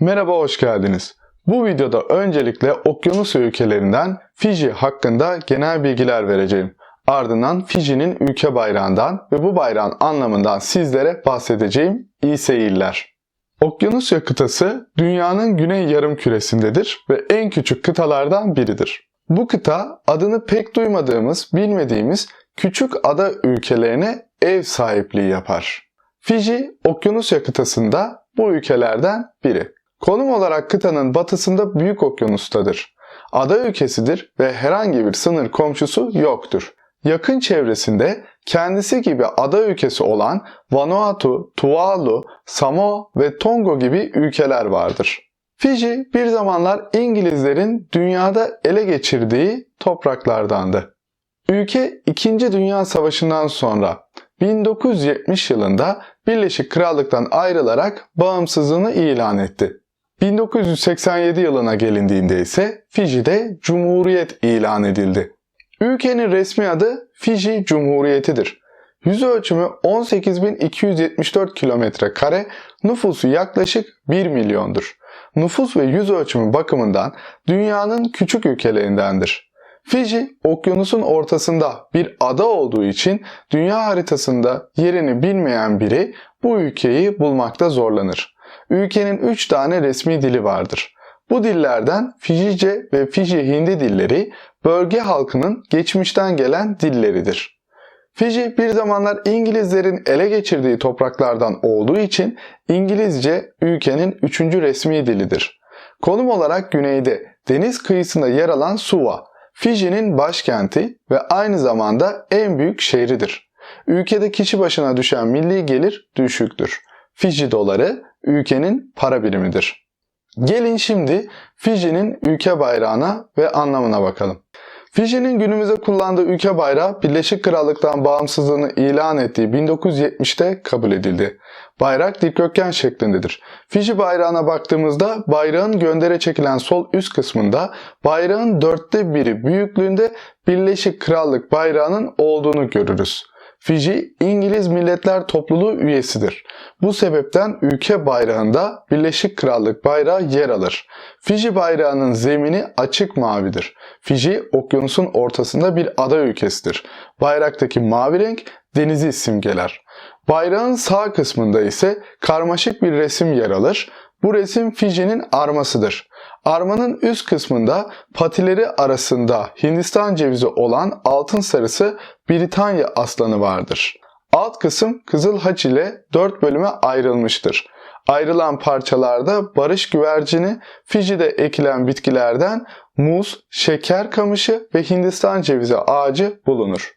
Merhaba, hoş geldiniz. Bu videoda öncelikle okyanus ülkelerinden Fiji hakkında genel bilgiler vereceğim. Ardından Fiji'nin ülke bayrağından ve bu bayrağın anlamından sizlere bahsedeceğim. İyi seyirler. Okyanusya kıtası dünyanın güney yarım küresindedir ve en küçük kıtalardan biridir. Bu kıta adını pek duymadığımız, bilmediğimiz küçük ada ülkelerine ev sahipliği yapar. Fiji, Okyanusya kıtasında bu ülkelerden biri. Konum olarak kıtanın batısında Büyük Okyanus'tadır. Ada ülkesidir ve herhangi bir sınır komşusu yoktur. Yakın çevresinde kendisi gibi ada ülkesi olan Vanuatu, Tuvalu, Samoa ve Tonga gibi ülkeler vardır. Fiji bir zamanlar İngilizlerin dünyada ele geçirdiği topraklardandı. Ülke 2. Dünya Savaşı'ndan sonra 1970 yılında Birleşik Krallık'tan ayrılarak bağımsızlığını ilan etti. 1987 yılına gelindiğinde ise Fiji'de Cumhuriyet ilan edildi. Ülkenin resmi adı Fiji Cumhuriyeti'dir. Yüz ölçümü 18.274 kilometre kare, nüfusu yaklaşık 1 milyondur. Nüfus ve yüz ölçümü bakımından dünyanın küçük ülkelerindendir. Fiji, okyanusun ortasında bir ada olduğu için dünya haritasında yerini bilmeyen biri bu ülkeyi bulmakta zorlanır. Ülkenin 3 tane resmi dili vardır. Bu dillerden Fijice ve Fiji Hindi dilleri bölge halkının geçmişten gelen dilleridir. Fiji bir zamanlar İngilizlerin ele geçirdiği topraklardan olduğu için İngilizce ülkenin üçüncü resmi dilidir. Konum olarak güneyde deniz kıyısında yer alan Suva, Fiji'nin başkenti ve aynı zamanda en büyük şehridir. Ülkede kişi başına düşen milli gelir düşüktür. Fiji doları ülkenin para birimidir. Gelin şimdi Fiji'nin ülke bayrağına ve anlamına bakalım. Fiji'nin günümüzde kullandığı ülke bayrağı Birleşik Krallık'tan bağımsızlığını ilan ettiği 1970'te kabul edildi. Bayrak dikdörtgen şeklindedir. Fiji bayrağına baktığımızda bayrağın göndere çekilen sol üst kısmında bayrağın dörtte biri büyüklüğünde Birleşik Krallık bayrağının olduğunu görürüz. Fiji, İngiliz Milletler Topluluğu üyesidir. Bu sebepten ülke bayrağında Birleşik Krallık bayrağı yer alır. Fiji bayrağının zemini açık mavidir. Fiji, okyanusun ortasında bir ada ülkesidir. Bayraktaki mavi renk denizi simgeler. Bayrağın sağ kısmında ise karmaşık bir resim yer alır. Bu resim Fiji'nin armasıdır. Armanın üst kısmında patileri arasında Hindistan cevizi olan altın sarısı Britanya aslanı vardır. Alt kısım kızıl haç ile dört bölüme ayrılmıştır. Ayrılan parçalarda barış güvercini, Fiji'de ekilen bitkilerden muz, şeker kamışı ve Hindistan cevizi ağacı bulunur.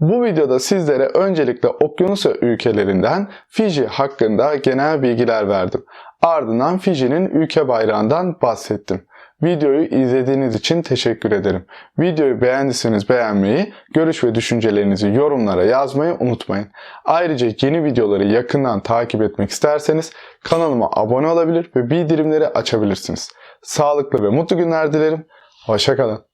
Bu videoda sizlere öncelikle Okyanusya ülkelerinden Fiji hakkında genel bilgiler verdim. Ardından Fiji'nin ülke bayrağından bahsettim. Videoyu izlediğiniz için teşekkür ederim. Videoyu beğendiyseniz beğenmeyi, görüş ve düşüncelerinizi yorumlara yazmayı unutmayın. Ayrıca yeni videoları yakından takip etmek isterseniz kanalıma abone olabilir ve bildirimleri açabilirsiniz. Sağlıklı ve mutlu günler dilerim. Hoşçakalın.